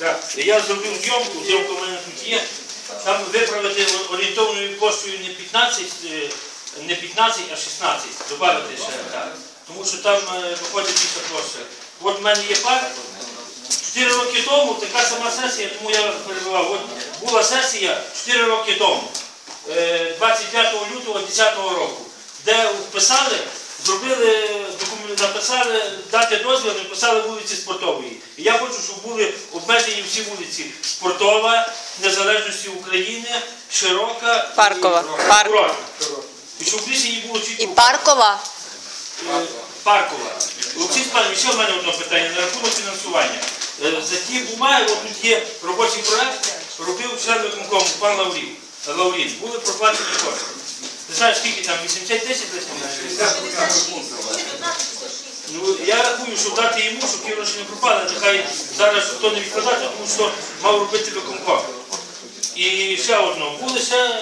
Так. Я зробив зйомку, зйомка в мене тут є. Там виправити орієнтовною коштою не 15, е, не 15, а 16. Добавити ще так. Тому що там е, виходить більше площа. От в мене є парк. Чотири роки тому така сама сесія, тому я перебував. От була сесія 4 роки тому, е, 25 лютого 2010 року, де вписали, зробили написали, дати дозвіл, написали вулиці спортової. І я хочу, щоб були обмежені всі вулиці Спортова, Незалежності України, Широка, Паркова. і Парк. І щоб більше не було чітко І паркова. Е, Паркова. Олексій Степанович, ще в мене одне питання на рахунок фінансування. Е, За ті бумаги, от тут є робочий проект, робив член виконкому пан Лаврін. Лаврін. Були проплачені кошти. Ти знаєш, скільки там? 80 тисяч десь? Ну, я рахую, щоб дати йому, щоб гроші не пропали, нехай зараз хто не відкладати, тому що мав робити виконком. І ще одно, були ще е,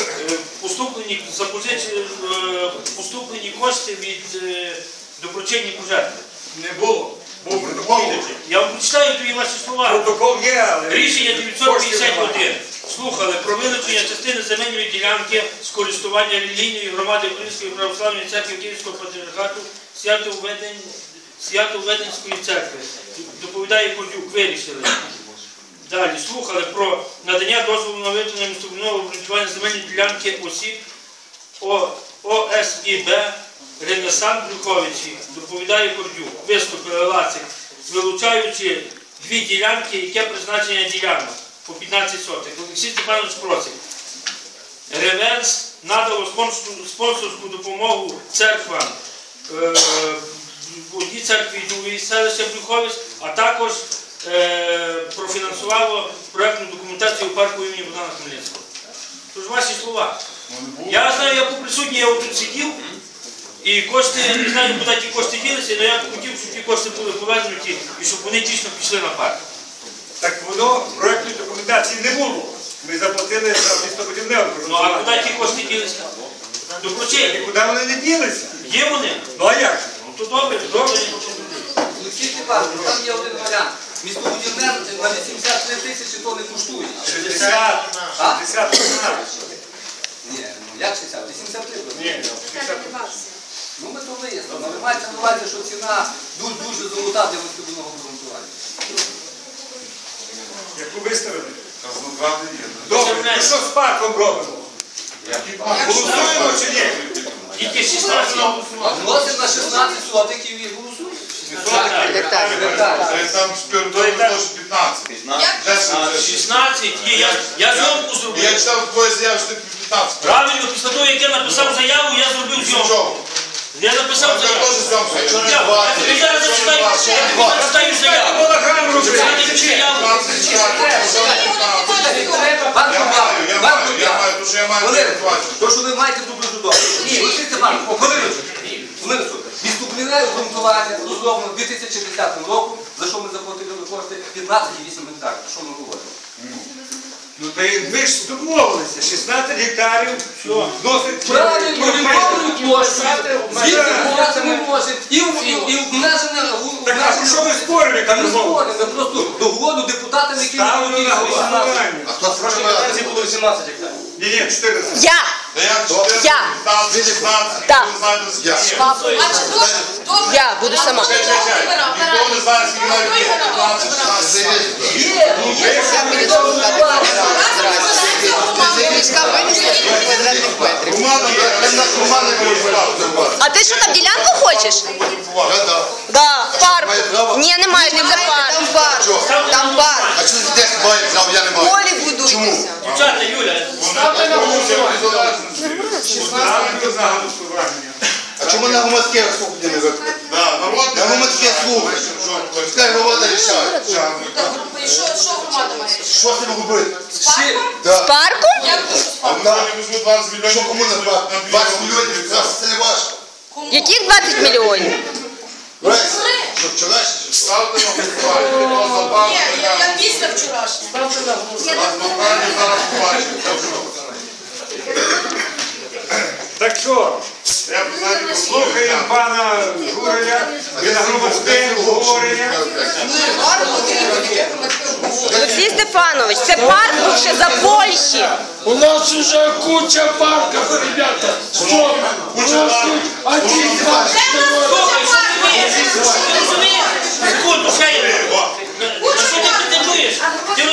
е, поступлені, запозичені, е, поступлені кошти від е, доброчинні пожертви. Не було. Був протокол. Я вам прочитаю твої ваші слова. Протокол є, але... Рішення коштів 951. Слухали про вилучення частини земельної ділянки з користування релігійної громади Української православної церкви Київського патріархату свято свято Веденської церкви. Доповідає Кордюк, вирішили. Далі слухали про надання дозволу на виготовлення містобудівного обґрунтування земельної ділянки осіб ОСІБ Ренесан Брюховичі, доповідає Кордюк, виступили Лацик, вилучаючи дві ділянки, яке призначення ділянок по 15 сотих. Олексій Степанович просить. Реверс надало спонсорську- допомогу церквам е, в одній церкві другій селища Брюхович, а також е, профінансувало проєктну документацію парку імені Богдана Хмельницького. Тож ваші слова. Я знаю, я був присутній, я тут сидів, і кошти, не знаю, куди ті кошти ділися, але я б хотів, щоб ті кошти були повернуті і щоб вони дійсно пішли на парк. Так воно проєктної документації не було. Ми заплатили за містобудівне Ну а куди ті кошти ділися? Доброчинні. Нікуди вони не ділися. Є вони? Ну а як? Ну то добре, добре. Олексій Степанович, там є один варіант. Містобудівне на 83 тисячі то не коштує. 60, А? 60 Ні, ну як 60? 83. Ні, 60. Ну ми то вияснимо. Але мається на увазі, що ціна дуже, дуже золота для містобудівного обґрунтування. Яку виставили? Казнократи є. Добре, ну що з парком робимо? Голосуємо чи ні? Тільки 16 на голосування. Вносимо на 16 сотиків і голосуємо. Там спиртовий теж 15. Де 16 є. Я, я зйомку Я читав твоє заяву, що ти 15. Правильно, після того, як я написав заяву, я зробив зйомку. Я написав Я заяву. теж Я, я 20, тобі зараз зачитаю, я зачитаю заяву. Я тобі заяву. 15, 15. Пан Я Пан маю, я маю, тому що я маю Валерій, 20. то, що ви маєте тут дуже добре. Ні, хвилиночку. Хвилиночку. Містобудівне обґрунтування розроблено 2010 роком, за що ми заплатили кошти 15,8 гектарів. Що ми говоримо? Ну та й ви ж домовилися, 16 гектарів досить Правильно, орієнтовною площею, звідти брати ми можемо, і, в- і, і в- Так а що ви спорили, Та яка не домовилися? споримо, просто Ставлю на голосування. А хто це приймає? було 18 гектарів. Ні, ні, 14. Я. Та як 14, Я. 15, 16, Так. ніхто не знає, де Я. Я буду сама. Чай, чай, чай. Ніхто не знає, скільки навіть є. 15, 16. Є, ну є, Громада, я на громади говорю. А ти що там ділянку хочеш? Да, парк. Ні, немає, не парк. Там парк. Там парк. А чому ти десь має взяв, я не маю? Полі будуйтеся. Дівчата, Юля, Ставте на голосування. А чому на громадське слухання не викликати? На громадське слухання. Пускай громада рішає. Що, що громада має? Що з цим робити? З парку? А Да. вони 20 мільйонів. Що кому на 20 мільйонів? Це не важко. Яких 20 мільйонів? Лесь, Що вчорашнє? Ставте на голосування. Ні, я, я після вчорашнього. Ставте зараз. Це що? Так що, б навіть слухаємо пана Журеля, він на громадське обговорення. Гарно, Степанович, це парк був ще за Польщі. У нас уже куча парков, ребята. Стоп. У нас тут один парк. Що? Секунду.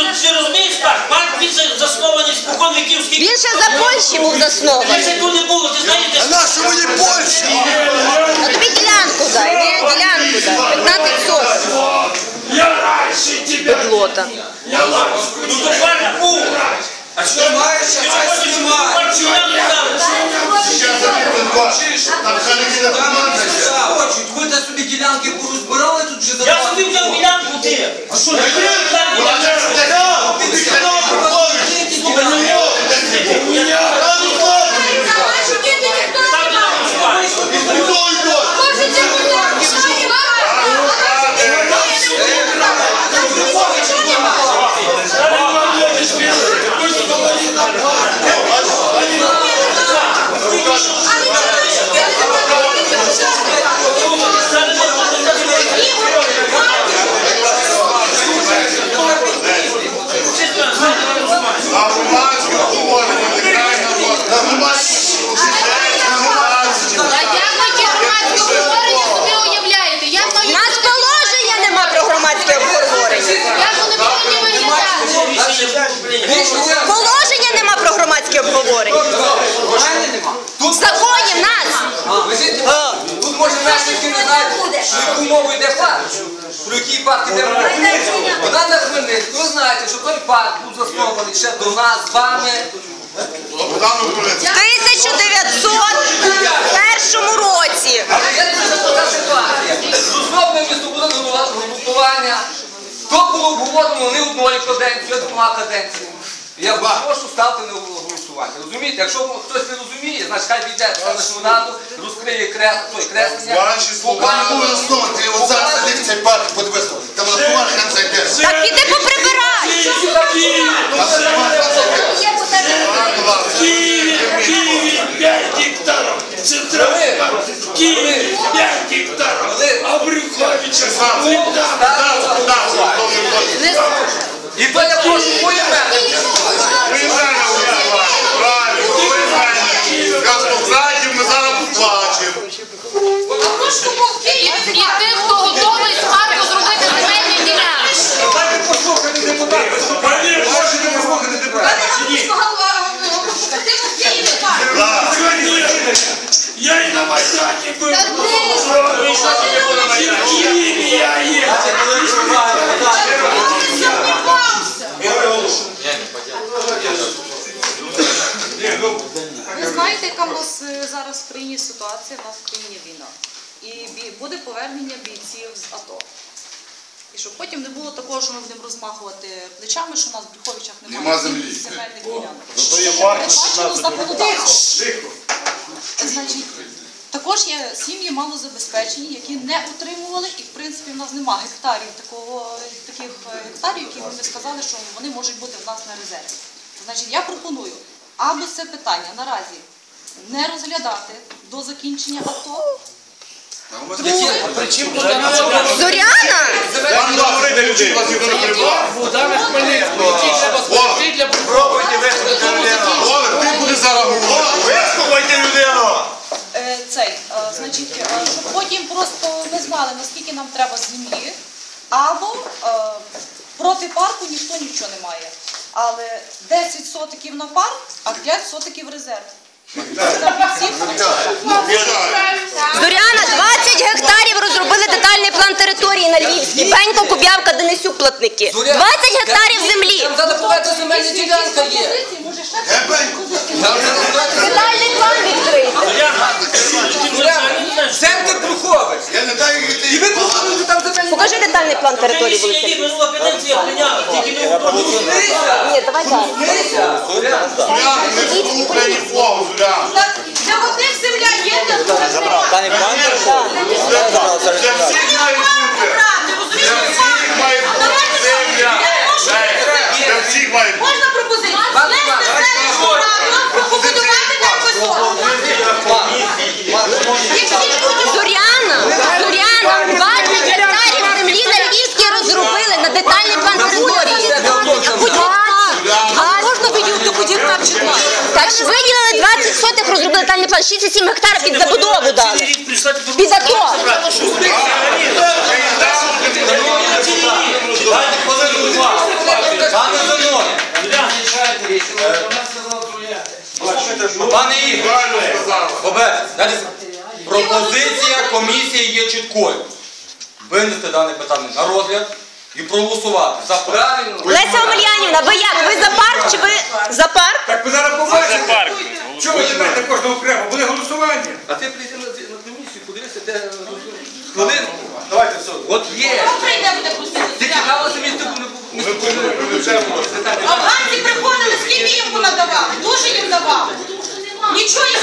На що ти розумієш парк? Парк він заснований спокон віків. Він ще за Польщі був заснований. ще тут не було, ти знаєш, де... Нащо мені Польща? А тобі ділянку дай, дай. 15 сотень. Я раньше тебя. Лота. Я раньше. Ну парк був. А маєш, Ти а сюди не ставиш? Зараз. Там халіки команда. Хочуть, ви собі ділянки порозбирали тут вже за Я собі взяв ділянку, ти. А що, ти? Ваші діти ніхто не Ставте на знає. голосування. Кожен день немає. А громадське обговорення нехай нам На громадські. На громадські. А як ви ті громадські обговорення собі уявляєте? Як У мають нас положення нема про громадське обговорення. як вони повинні виглядати? Положення нема про Мене. В законі в нас. Тут може мешканці не знають, про яку мову йде парк. Про який парк йде мова. Вона на Хмельницькому. Ви знаєте, що той парк був заснований ще до нас з вами. В 1901 році. Але є дуже така ситуація. Розробне містобудівне групування. То було обговорено не одною каденцією, а двома каденціями. Я прошу ставити на голосування. Розумієте, якщо хтось не розуміє, значить хай піде в селищну раду, розкриє крес, той креслення. Ваші слова. Пан був заснований, ти от зараз сидить цей парк, подивися. Там на хай зайде. Так піди поприбирай. Хай зайде. В Киеве, в Киеве 5 гектаров. Центральный парк. В Киеве 5 гектаров. А в Брюховичах вода. І то я прошу поіменно. Ви знаєте, яка в нас е, зараз в країні ситуація, в нас в країні війна. І буде повернення бійців з АТО. І щоб потім не було такого, що ми будемо розмахувати плечами, що у нас в Брюховичах немає Нема землі. земельних ділянок. Зато є парк на Бачимо 16 законодавство. Тихо. Значить, також є сім'ї малозабезпечені, які не отримували, і в принципі в нас нема гектарів такого таких е, гектарів, які ви сказали, що вони можуть бути в нас на резерві. Значить, я пропоную, аби це питання наразі не розглядати до закінчення АТО. Зоряна? Богдана Хмельницького. Який треба спасти для Пробуйте вислухати людину. Олег, ти будеш зараз говорити. Вислухайте людину. Цей, е, значить, е, щоб потім просто ми знали, наскільки нам треба землі, або е, проти парку ніхто нічого не має. Але 10 сотиків на парк, а 5 сотиків резерв. Зоряна, 20 гектарів розробили детальний план території на Львівській. Бенько, Куб'явка, Денисюк, платники. 20 гектарів землі. Там зараз покажете земельна ділянка є. Детальний план відкритий. Центр ти І ви пропонуєте там земельні Покажи детальний план території вулиці. є, минула каденція прийняла, тільки ми Ні, давай так. Нікого, Зулян. Для одних земля є, для других немає. Для всіх мають бути. Для всіх має бути. земля. Для всіх має бути. Можна пропозицію? Внести селищну раду, побудувати там висотку. Зоряна, Зоряна, 20 гектарів землі на Львівській розробили на детальний план території. А Так ж виділили 20 сотих, розробили детальний план, 6,7 гектара під забудову Цілий дали. Під АТО. Пане Зенон, пане Ігор, Бобе, пропозиція комісії є чіткою. Винести дане питання на розгляд і проголосувати за правильно. Леся Омельянівна, ви як? Ви за парк чи ви за парк? Так ви зараз побачите. Чого ви читаєте кожного окремо? Буде голосування. А ти прийди на, на комісію, подивися, де хвилину. Давайте все. От є. Хто прийде буде Ти просити? цікавилася місто не Ми приведемо. Афганці приходили, скільки їм понадавали? Дуже їм давали. Нічого не.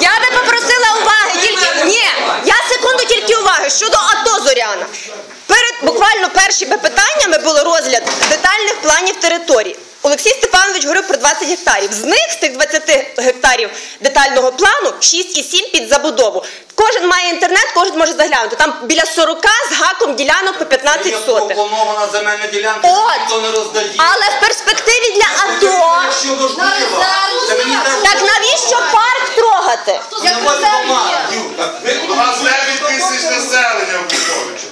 Я би попросила уваги тільки. Ні, я секунду тільки уваги щодо АТО Зоряна. Перед буквально першими питаннями було розгляд детальних планів територій. Олексій Степанович говорив про 20 гектарів. З них, з тих 20 гектарів детального плану, 6,7 під забудову. Кожен має інтернет, кожен може заглянути. Там біля 40 з гаком ділянок по 15 Є сотих. пропланована земельна ділянка, От. ніхто не роздає. Але в перспективі для АТО. Якщо важливо, це мені треба... Так навіщо парк трогати? Ну, от дома, Юрка, У нас 9 тисяч населення в Буковичі.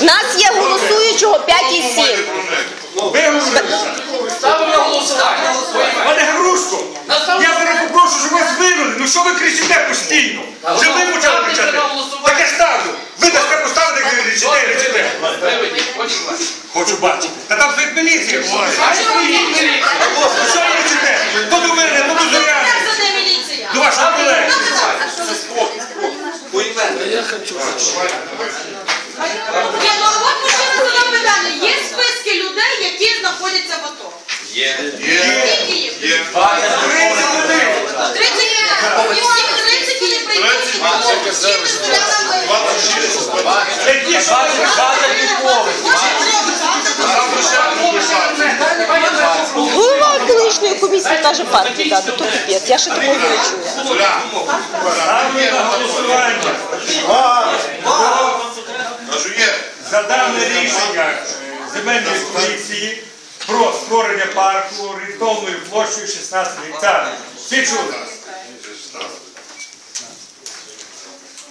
В нас є голосуючого 5,7. Ви говорите. Ставимо на голосування. Пане Грушко, я зараз попрошу, щоб вас вивели. Ну що ви кричите постійно? Вже ви почали кричати. Так я ставлю. Ви дасте поставити, як ви кричите, кричите. Хочу бачити. Та там стоїть міліція. А що ви їдете? Що ви кричите? То до мене, то до зоряни. Як це не міліція? До вашого колеги. Ні, ну от мужчина задав питання. Є списки людей, які знаходяться в АТО? Є. Скільки їх? Є. 30 людей. 30 І всі 30 вони прийдуть. і будуть вчити студентам. 26. Які ж? Там лише писати. Голова екологічної комісії каже парк віддати. То капець, я ще такого не чую. Ставлю на голосування. Кажу, є. За дане рішення е, земельної комісії про створення парку орієнтовною площею 16 гектарів. Всі чули?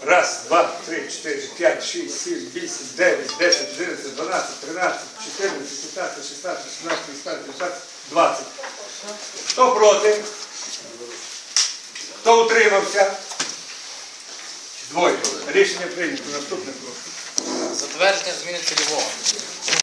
Раз, два, три, чотири, п'ять, шість, сім, вісім, дев'ять, десять, одинадцять, дванадцять, тринадцять, чотирнадцять, п'ятнадцять, шістнадцять, шістнадцять, вісімнадцять, шістнадцять, двадцять. Хто проти? Хто утримався? Двоє. Рішення прийнято. Наступне прошу. Затвердження зміни цільового.